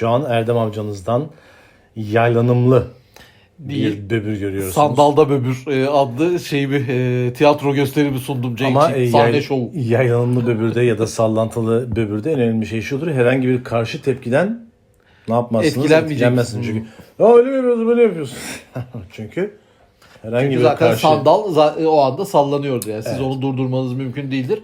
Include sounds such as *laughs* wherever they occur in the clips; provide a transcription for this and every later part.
Şu an Erdem amcanızdan yaylanımlı Değil. bir böbür görüyorsunuz. Sandalda Böbür e, adlı şey bir e, tiyatro gösterimi sundum Cenk Ama için. e, Sahne yay- şovu. yaylanımlı böbürde ya da sallantılı böbürde en önemli şey şudur. Herhangi bir karşı tepkiden ne yapmazsınız? Etkilenmeyeceksiniz. Etkilenmezsiniz. Çünkü ya öyle mi yapıyorsun böyle yapıyorsun. *laughs* Çünkü herhangi Çünkü bir zaten karşı... sandal za- o anda sallanıyordu yani. Siz Evet. onu durdurmanız mümkün değildir.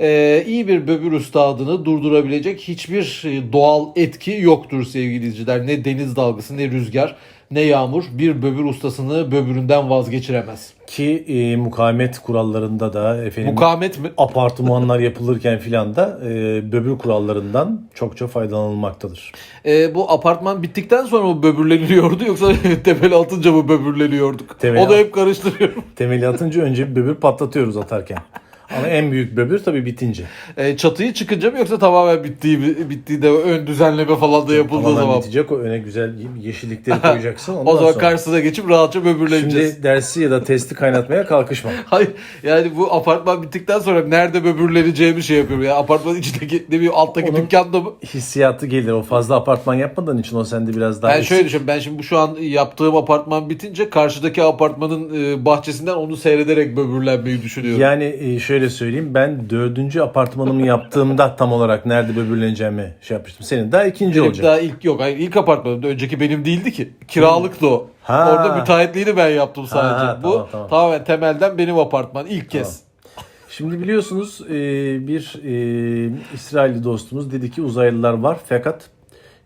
Ee, iyi bir böbür üstadını durdurabilecek hiçbir e, doğal etki yoktur sevgili izleyiciler. Ne deniz dalgası, ne rüzgar, ne yağmur bir böbür ustasını böbüründen vazgeçiremez. Ki e, mukavemet kurallarında da efendim Mukavemet mi? apartmanlar yapılırken filan da e, böbür kurallarından çokça faydalanılmaktadır. Ee, bu apartman bittikten sonra mı böbürleniliyordu yoksa *laughs* tepeli atınca mı böbürleniyorduk? Temeli o da hep karıştırıyorum. Temeli atınca önce bir böbür patlatıyoruz atarken. Ama en büyük böbür tabii bitince. Ee, çatıyı çıkınca mı yoksa tamamen bittiği, bittiği de ön düzenleme falan da yapıldığı Tamamen zaman? bitecek o öne güzel yeşillikleri koyacaksın. *laughs* Ondan O zaman sonra. karşısına geçip rahatça böbürleneceğiz. Şimdi dersi ya da testi kaynatmaya kalkışma. *laughs* Hayır yani bu apartman bittikten sonra nerede böbürleneceğimi şey yapıyorum. Ya apartmanın içindeki ne bileyim alttaki Onun- dükkanda mı? Hissiyatı gelir. O fazla apartman yapmadığın için o sende biraz daha... Ben şöyle düşünüyorum. Ben şimdi bu şu an yaptığım apartman bitince karşıdaki apartmanın e, bahçesinden onu seyrederek böbürlenmeyi düşünüyorum. Yani e, şöyle söyleyeyim ben dördüncü apartmanımı yaptığımda *laughs* tam olarak nerede böbürleneceğimi şey yapmıştım. Senin daha ikinci Benim olacak. daha ilk yok. Hayır, ilk apartmanım. Önceki benim değildi ki. Kiralıktı o. Ha. Orada müteahhitliğini ben yaptım sadece. ha, bu tamam, tamam. tamamen temelden benim apartman. ilk kez. Şimdi biliyorsunuz e, bir e, İsrailli dostumuz dedi ki uzaylılar var fakat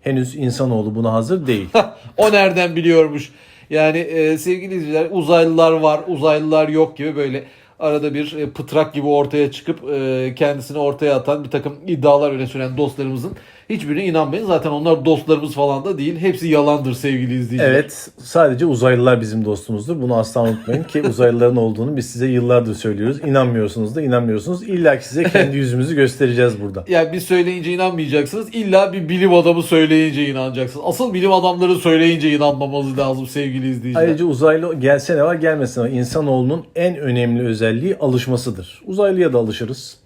henüz insanoğlu buna hazır değil. *laughs* O nereden biliyormuş? Yani e, sevgili izleyiciler uzaylılar var, uzaylılar yok gibi böyle arada bir e, pıtrak gibi ortaya çıkıp e, kendisini ortaya atan bir takım iddialar öne süren dostlarımızın hiçbirine inanmayın. Zaten onlar dostlarımız falan da değil. Hepsi yalandır sevgili izleyiciler. Evet sadece uzaylılar bizim dostumuzdur. Bunu asla unutmayın ki uzaylıların olduğunu biz size yıllardır söylüyoruz. İnanmıyorsunuz da inanmıyorsunuz. İlla ki size kendi yüzümüzü göstereceğiz burada. Yani biz söyleyince inanmayacaksınız. İlla bir bilim adamı söyleyince inanacaksınız. Asıl bilim adamları söyleyince inanmamamız lazım sevgili izleyiciler. Ayrıca uzaylı gelse ne var gelmese ne var. İnsanoğlunun en önemli özelliği alışmasıdır. Uzaylıya da alışırız.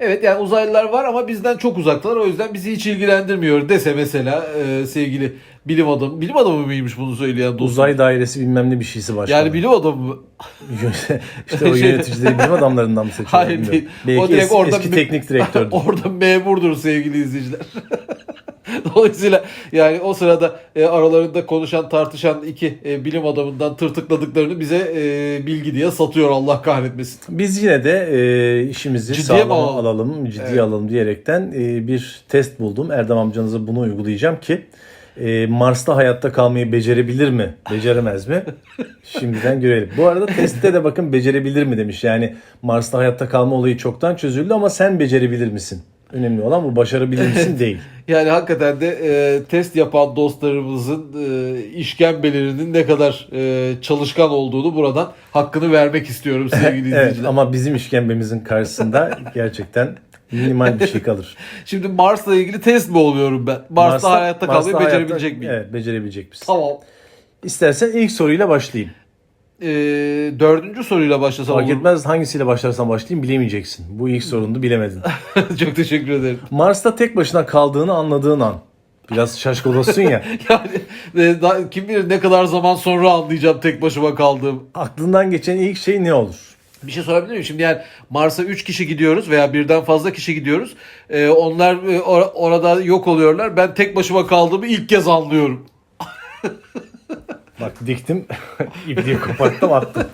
Evet yani uzaylılar var ama bizden çok uzaktalar. O yüzden bizi hiç ilgilendirmiyor dese mesela e, sevgili bilim adamı. Bilim adamı mıymış bunu söyleyen dostum? Uzay dairesi bilmem ne bir şeysi başladı. Yani bilim adamı mı? *laughs* işte o yöneticileri bilim adamlarından mı seçiyorlar Hayır bilmiyorum. değil. Belki O direkt eski, orada eski teknik direktördür. *laughs* Orada memurdur sevgili izleyiciler. *laughs* Dolayısıyla yani o sırada e, aralarında konuşan tartışan iki e, bilim adamından tırtıkladıklarını bize e, bilgi diye satıyor Allah kahretmesin. Biz yine de e, işimizi Ciddiye mi sağlama alalım? alalım, ciddiye Evet. alalım diyerekten e, bir test buldum. Erdem amcanıza bunu uygulayacağım ki e, Mars'ta hayatta kalmayı becerebilir mi, beceremez mi? *laughs* Şimdiden görelim. Bu arada testte de bakın becerebilir mi demiş. Yani Mars'ta hayatta kalma olayı çoktan çözüldü ama sen becerebilir misin? Önemli olan bu başarabilir misin *laughs* değil. Yani hakikaten de e, test yapan dostlarımızın e, işkembelerinin ne kadar e, çalışkan olduğunu buradan hakkını vermek istiyorum *laughs* sevgili evet izleyiciler. ama bizim işkembemizin karşısında *laughs* gerçekten minimal bir şey kalır. *laughs* Şimdi Mars'la ilgili test mi oluyorum ben? Mars'ta, hayatta kalmayı Mars'ta becerebilecek hayatta- miyim? Evet becerebilecek misin? Tamam. İstersen ilk soruyla başlayayım. E, dördüncü soruyla başlasam Fark olur etmez hangisiyle başlarsan başlayayım bilemeyeceksin. Bu ilk sorunu bilemedin. *laughs* Çok teşekkür ederim. Mars'ta tek başına kaldığını anladığın an. Biraz şaşkalosun ya. *laughs* Yani e, daha, kim bilir ne kadar zaman sonra anlayacağım tek başıma kaldığım. Aklından geçen ilk şey ne olur? Bir şey sorabilir miyim? Şimdi yani Mars'a 3 kişi gidiyoruz veya birden fazla kişi gidiyoruz. E, onlar e, or- orada yok oluyorlar. Ben tek başıma kaldığımı ilk kez anlıyorum. *laughs* Bak diktim, *laughs* ipliği koparttım attım. *laughs*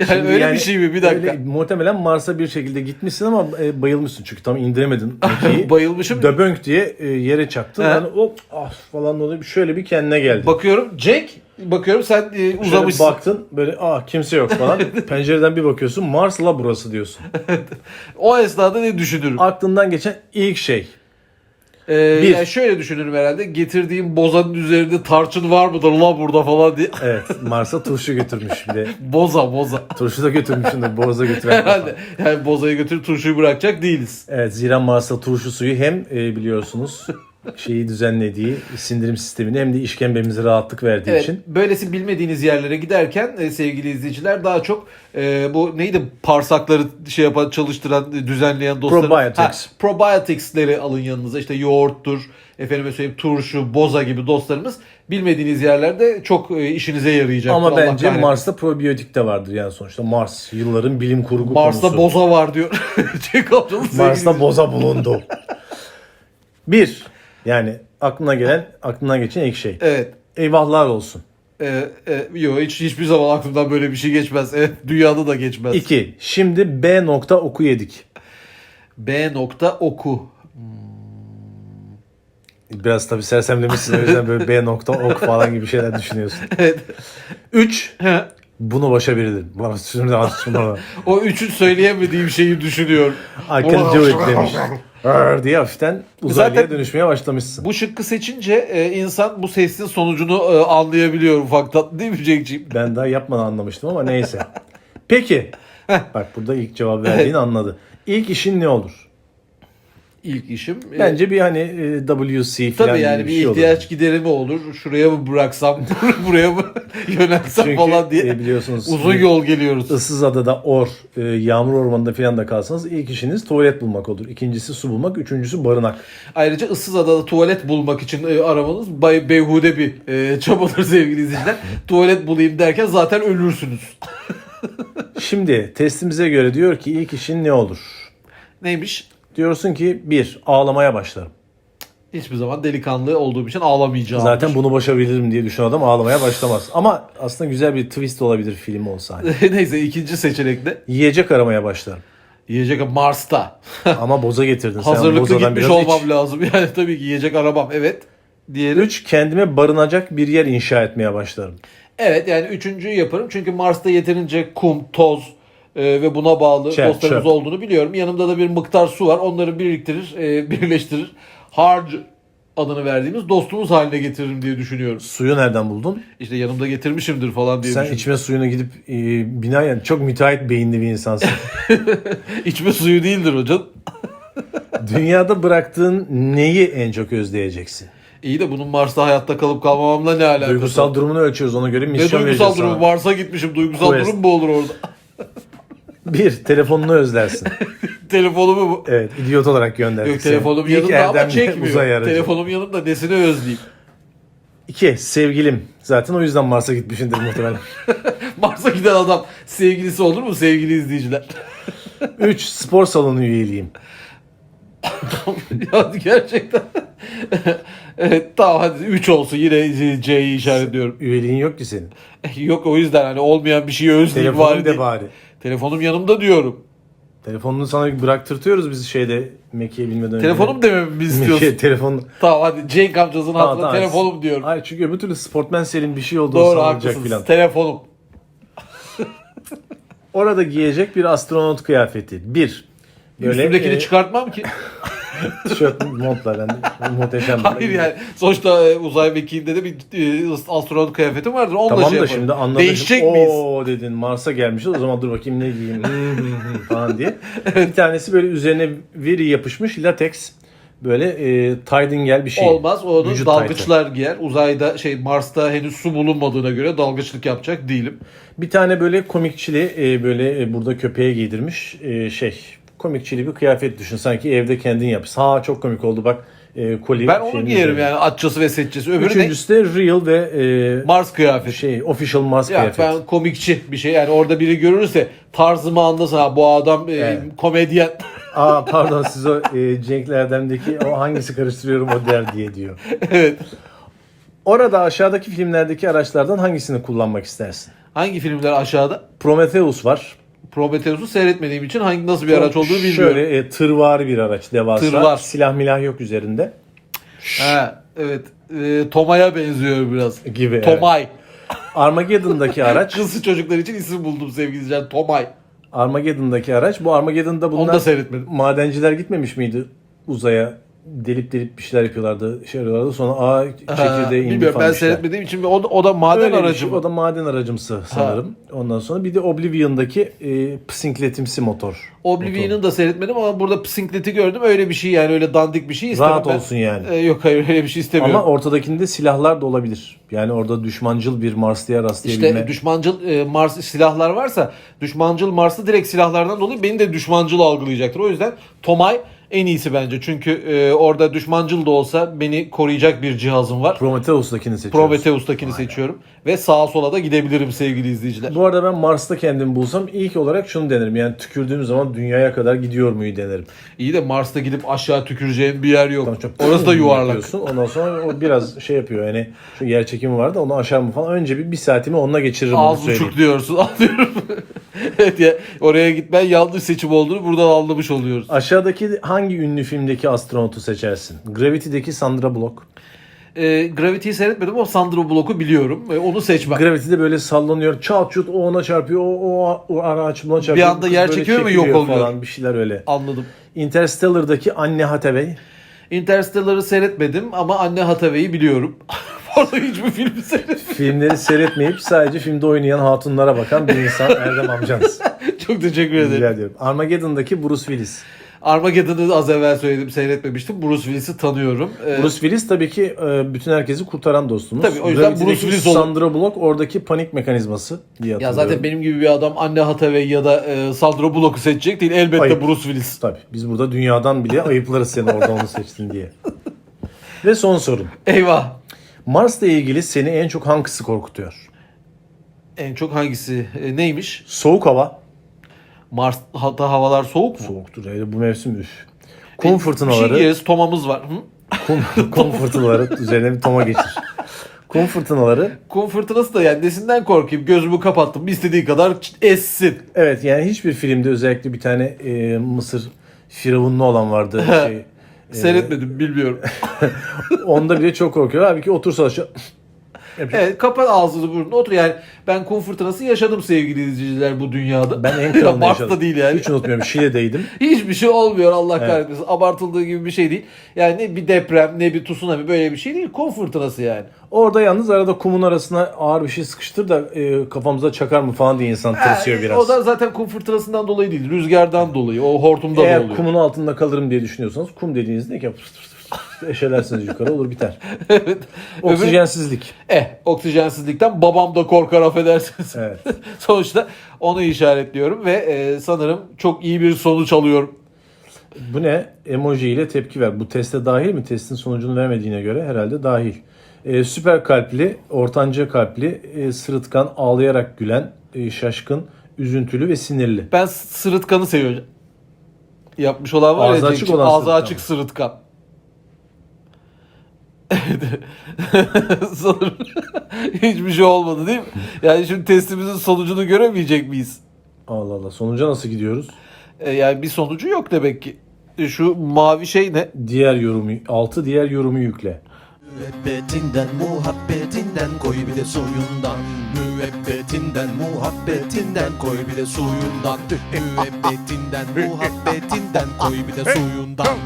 Yani Şimdi öyle yani bir şey mi? Bir dakika. öyle- muhtemelen Mars'a bir şekilde gitmişsin ama e, bayılmışsın. Çünkü tam indiremedin. *laughs* Bayılmışım. Döbönk diye e, yere çaktın. He. Yani hop ah falan oluyor. Şöyle bir kendine geldin. Bakıyorum Cenk, bakıyorum sen e, Şöyle uzamışsın. baktın böyle ah kimse yok falan. Pencereden bir bakıyorsun Mars'la burası diyorsun. O esnada ne düşünürüm? Aklından geçen ilk şey. Ee, Bir. yani şöyle düşünürüm herhalde. Getirdiğim bozanın üzerinde tarçın var mıdır la burada falan diye. *laughs* Evet Mars'a turşu götürmüş bir de. Boza boza. Turşu da götürmüşsündür boğaza götüren. Herhalde. Yani bozayı götürüp turşuyu bırakacak değiliz. Evet zira Mars'ta turşu suyu hem e, biliyorsunuz şeyi düzenlediği sindirim sistemini hem de işkembemize rahatlık verdiği Evet, için. böylesi bilmediğiniz yerlere giderken e, sevgili izleyiciler daha çok e, bu neydi parsakları şey yapan çalıştıran e, düzenleyen dostlarımız Probiotics. Ha, probiotics'leri alın yanınıza işte yoğurttur efendime söyleyeyim turşu boza gibi dostlarımız bilmediğiniz yerlerde çok e, işinize yarayacak. Ama bence Mars'ta probiyotik de vardır yani sonuçta. Mars yılların bilim kurgu Mars'ta konusu. boza var diyor. *laughs* Mars'ta boza bulundu. *laughs* Bir, yani aklına gelen, aklına geçen ilk şey. Evet. Eyvahlar olsun. E, e, yok hiç hiçbir zaman aklımdan böyle bir şey geçmez. Evet, dünyada da geçmez. İki, şimdi B nokta oku yedik. B nokta oku. Biraz tabii sersemlemişsin o yüzden böyle B nokta ok falan gibi şeyler düşünüyorsun. *laughs* Evet. Üç, bunu şunu *laughs* o üçün söyleyemediğim şeyi düşünüyor. I can do it demiş. Arr diye hafiften uzaylıya Zaten- dönüşmeye başlamışsın. Bu şıkkı seçince e, insan bu sesin sonucunu e, anlayabiliyor ufaktan değil mi Cenk'ciğim? *laughs* Ben daha yapmadan anlamıştım ama neyse. Peki. Bak burada ilk cevap verdiğini anladı. İlk işin ne olur? İlk işim. e, Bence bir hani e, WC falan Tabii yani bir şey olur. ihtiyaç giderimi olur. Şuraya mı bıraksam, *laughs* buraya mı *laughs* yönelsem Çünkü falan diye. e, biliyorsunuz Uzun yol geliyoruz. ıssız adada or, yağmur ormanında falan da kalsanız ilk işiniz tuvalet bulmak olur. İkincisi su bulmak, üçüncüsü barınak. Ayrıca ıssız adada tuvalet bulmak için aramanız bay beyhude bir e, *laughs* çabadır sevgili izleyiciler. tuvalet bulayım derken zaten ölürsünüz. Şimdi testimize göre diyor ki ilk işin ne olur? Neymiş? Diyorsun ki bir, ağlamaya başlarım. Hiçbir zaman delikanlı olduğum için ağlamayacağım. Zaten bunu başarabilirim diye düşünen adam ağlamaya başlamaz. Ama aslında güzel bir twist olabilir film olsa. hani. *laughs* Neyse ikinci seçenekte Yiyecek aramaya başlarım. yiyecek Mars'ta. *laughs* Ama boza getirdin. Sen Hazırlıklı bozadan gitmiş olmam iç. lazım. *laughs* Yani tabii ki yiyecek aramam. Evet. Diğeri. 3. Kendime barınacak bir yer inşa etmeye başlarım. Evet yani üçüncüyü yaparım. Çünkü Mars'ta yeterince kum, toz e, ve buna bağlı Çöp, dostlarımız çöp. olduğunu biliyorum. Yanımda da bir miktar su var. Onları biriktirir, e, birleştirir. Harc adını verdiğimiz dostumuz haline getiririm diye düşünüyorum. Suyu nereden buldun? İşte yanımda getirmişimdir falan diye Sen düşünüyorum. içme suyunu gidip e, binaen çok müteahhit beyinli bir insansın. *laughs* İçme suyu değildir hocam. *laughs* Dünyada bıraktığın neyi en çok özleyeceksin? İyi de bunun Mars'ta hayatta kalıp kalmamamla ne alakası? Duygusal durumunu ölçüyoruz. Ona göre ne misyon duygusal vereceğiz durum? sana. Mars'a gitmişim. Duygusal Quest. durum mu olur orada? Bir, telefonunu özlersin. *laughs* Telefonumu mu? Evet, idiot olarak gönderdik Yok seni. telefonum İlk yanımda ama erdemli çekmiyor. aracı. Telefonum yanımda nesini özleyeyim? İki, sevgilim. Zaten o yüzden Mars'a gitmişindir muhtemelen. *laughs* Mars'a giden adam sevgilisi olur mu sevgili izleyiciler? *laughs* Üç, spor salonu üyeliğim. ya gerçekten. evet tamam hadi 3 olsun yine C'yi işaretliyorum. Üyeliğin yok ki senin. Yok o yüzden hani olmayan bir şeyi özleyeyim Telefonun bari de diye. bari. Telefonum yanımda diyorum. Telefonunu sana bıraktırtıyoruz biz şeyde Mekke'ye binmeden önce. Telefonum *laughs* dememi istiyorsun. Mekke telefon. tamam hadi Cenk amcasının Tamam, hatırına tamam. telefonum diyorum. Hayır çünkü öbür türlü sportmen senin bir şey olduğu Doğru sanılacak haklısınız. filan. Telefonum. Orada giyecek bir astronot kıyafeti. Bir. Üstümdekini e, çıkartmam ki. *laughs* *laughs* tişört montla ben muhteşem. Hayır yani sonuçta e, uzay mekiğinde de bir e, astronot kıyafetim vardır. Onunla Tamam şey da yaparım. şimdi anladım. Değişecek miyiz? Oo dedin Mars'a gelmişiz o zaman dur bakayım ne giyeyim Hı, *laughs* hı, hı falan diye. *laughs* Bir tanesi böyle üzerine veri yapışmış lateks böyle e, Tidingel bir şey. Olmaz. Onu Vücut dalgıçlar giyer. Uzayda şey Mars'ta henüz su bulunmadığına göre dalgıçlık yapacak değilim. Bir tane böyle komikçili e, böyle e, burada köpeğe giydirmiş e, şey komikçili bir kıyafet düşün. Sanki evde kendin yapıyorsun. Ha çok komik oldu bak. E, koli Ben onu giyerim üzerine. yani atçısı ve setçisi. Öbürü Üçüncüsü de real ve e, Mars kıyafeti. şey official Mars Ya kıyafet. ben komikçi bir şey yani orada biri görürse tarzımı anlasın ha bu adam e, Evet. komedyen. *laughs* Aa pardon siz o e, Cenk Erdem'deki o hangisi karıştırıyorum o der diye diyor. *laughs* evet. Orada aşağıdaki filmlerdeki araçlardan hangisini kullanmak istersin? Hangi filmler aşağıda? Prometheus var. Prometheus'u seyretmediğim için hangi nasıl bir araç olduğunu bilmiyorum. Şöyle e, tırvari bir araç devasa. Tırvar. Silah milah yok üzerinde. Ha, evet. E, Toma'ya benziyor biraz. Gibi, evet. Tomay. Armageddon'daki *laughs* araç. Kızlı çocuklar için isim buldum sevgili izleyiciler. Tomay. Armageddon'daki araç. Bu Armageddon'da Onu bunlar da seyretmedim. madenciler gitmemiş miydi uzaya delip delip bir şeyler yapıyorlardı. Şey yapıyorlardı. Sonra A çekirdeği indi Bilmiyorum falan ben bir şeyler. seyretmediğim için o da, o da maden Öyle bir aracı şey. mı? O da maden aracımsı sanırım. Ondan sonra bir de Oblivion'daki e, psinkletimsi motor. Oblivion'u da seyretmedim ama burada Psinklet'i gördüm. Öyle bir şey yani öyle dandik bir şey istemem. Rahat ben. olsun yani. Ee, yok hayır öyle bir şey istemiyorum. Ama ortadakinde silahlar da olabilir. Yani orada düşmancıl bir Marslı'ya rastlayabilme. İşte düşmancıl e, Mars silahlar varsa düşmancıl Mars'ta direkt silahlardan dolayı beni de düşmancıl algılayacaktır. O yüzden Tomay en iyisi bence. Çünkü e, orada düşmancıl da olsa beni koruyacak bir cihazım var. Prometheus'takini seçiyoruz. Prometheus'takini seçiyorum. Ve sağa sola da gidebilirim sevgili izleyiciler. Bu arada ben Mars'ta kendimi bulsam ilk olarak şunu denerim. Yani tükürdüğüm zaman dünyaya kadar gidiyor muyu denerim. İyi de Mars'ta gidip aşağı tüküreceğin bir yer yok. Tamam, çok Orası da yuvarlak. yapıyorsun. Ondan sonra o biraz şey yapıyor. Yani şu yer çekimi var da onu aşar mı falan. Önce bir, bir saatimi onunla geçiririm. Az buçuk diyorsun. *laughs* Anlıyorum. *laughs* evet ya oraya gitmen yanlış seçim olduğunu buradan anlamış oluyoruz. Aşağıdaki hangi ünlü filmdeki astronotu seçersin? Gravity'deki Sandra Bullock. Ee, Gravity'yi seyretmedim ama Sandra Bullock'u biliyorum. ve onu seçmem. Gravity'de böyle sallanıyor. Çat çut o ona çarpıyor. O, o, o araç buna çarpıyor. anda Kız yer çekiyor mu, çekiliyor yok oluyor? Falan, bir şeyler öyle. Anladım. Interstellar'daki Anne Hathaway. Interstellar'ı seyretmedim ama Anne Hathaway'i biliyorum. *laughs* Orada hiçbir film seyretmedim. Filmleri seyretmeyip sadece filmde oynayan hatunlara bakan bir insan Erdem amcanız. *laughs* Çok teşekkür Rica ederim. ediyorum. Armageddon'daki Bruce Willis. Armageddon'ı az evvel söyledim seyretmemiştim. Bruce Willis'i tanıyorum. Ee, Bruce Willis tabii ki e, bütün herkesi kurtaran dostumuz. Tabii, o yüzden Bruce Willis olur. Sandra Bullock oradaki panik mekanizması diye ya hatırlıyorum. zaten benim gibi bir adam Anne Hathaway ya da e, Sandra Bullock'u seçecek değil. Elbette Ayıp. Bruce Willis. Tabii biz burada dünyadan bile ayıplarız seni orada onu seçtin diye. *laughs* Ve son sorun. Eyvah. Mars'la ilgili seni en çok hangisi korkutuyor? En çok hangisi? E, neymiş? Soğuk hava. Mars'ta havalar soğuk mu? Soğuktur öyle bu mevsim üf. Kum Bir fırtınaları. şey yeriz, tomamız var. Hı? kum, kum fırtınaları *laughs* üzerine bir toma geçir. Kum fırtınaları. Kum fırtınası da yani nesinden korkayım? Gözümü kapattım. istediği kadar essin. Evet yani hiçbir filmde özellikle bir tane e, Mısır firavunlu olan vardı. *laughs* şey, e, Seyretmedim bilmiyorum. *laughs* onda bile çok korkuyor. Abi ki otursa aşağı. Evet kapat ağzını burnunu otur. Yani ben kum fırtınası yaşadım sevgili izleyiciler bu dünyada. Ben en kralını *laughs* yaşadım. değil yani. Hiç unutmuyorum Şile'deydim. *laughs* Hiçbir şey olmuyor Allah Evet. kahretmesin. Abartıldığı gibi bir şey değil. Yani ne bir deprem ne bir tsunami böyle bir şey değil. Kum fırtınası yani. Orada yalnız arada kumun arasına ağır bir şey sıkıştır da e, kafamıza çakar mı falan diye insan tırsıyor Ha, biraz. O da zaten kum fırtınasından dolayı değil. Rüzgardan dolayı. O hortumdan Eğer oluyor. kumun altında kalırım diye düşünüyorsanız kum dediğinizde ki fıs fıs fıs fıs eşelersiniz yukarı olur biter. *laughs* evet. Oksijensizlik. Eh oksijensizlikten babam da korkar affedersiniz. Evet. *laughs* Sonuçta onu işaretliyorum ve e, sanırım çok iyi bir sonuç alıyorum. Bu ne? Emoji ile tepki ver. Bu teste dahil mi? Testin sonucunu vermediğine göre herhalde dahil. Ee, süper kalpli, ortanca kalpli, e, sırıtkan, ağlayarak gülen, e, şaşkın, üzüntülü ve sinirli. Ben sırıtkanı seviyorum. Yapmış olan var Ağzı ya. açık olan Ağzı sırıtkan. açık sırıtkan. *laughs* Sanırım hiçbir şey olmadı değil mi? Yani şimdi testimizin sonucunu göremeyecek miyiz? Allah Allah. Sonuca nasıl gidiyoruz? E, yani bir sonucu yok demek ki. E, Şu mavi şey ne? Diğer yorumu, altı diğer yorumu yükle. Müebbetinden muhabbetinden koy bir de suyundan Müebbetinden muhabbetinden koy bir de suyundan Müebbetinden muhabbetinden koy bir de suyundan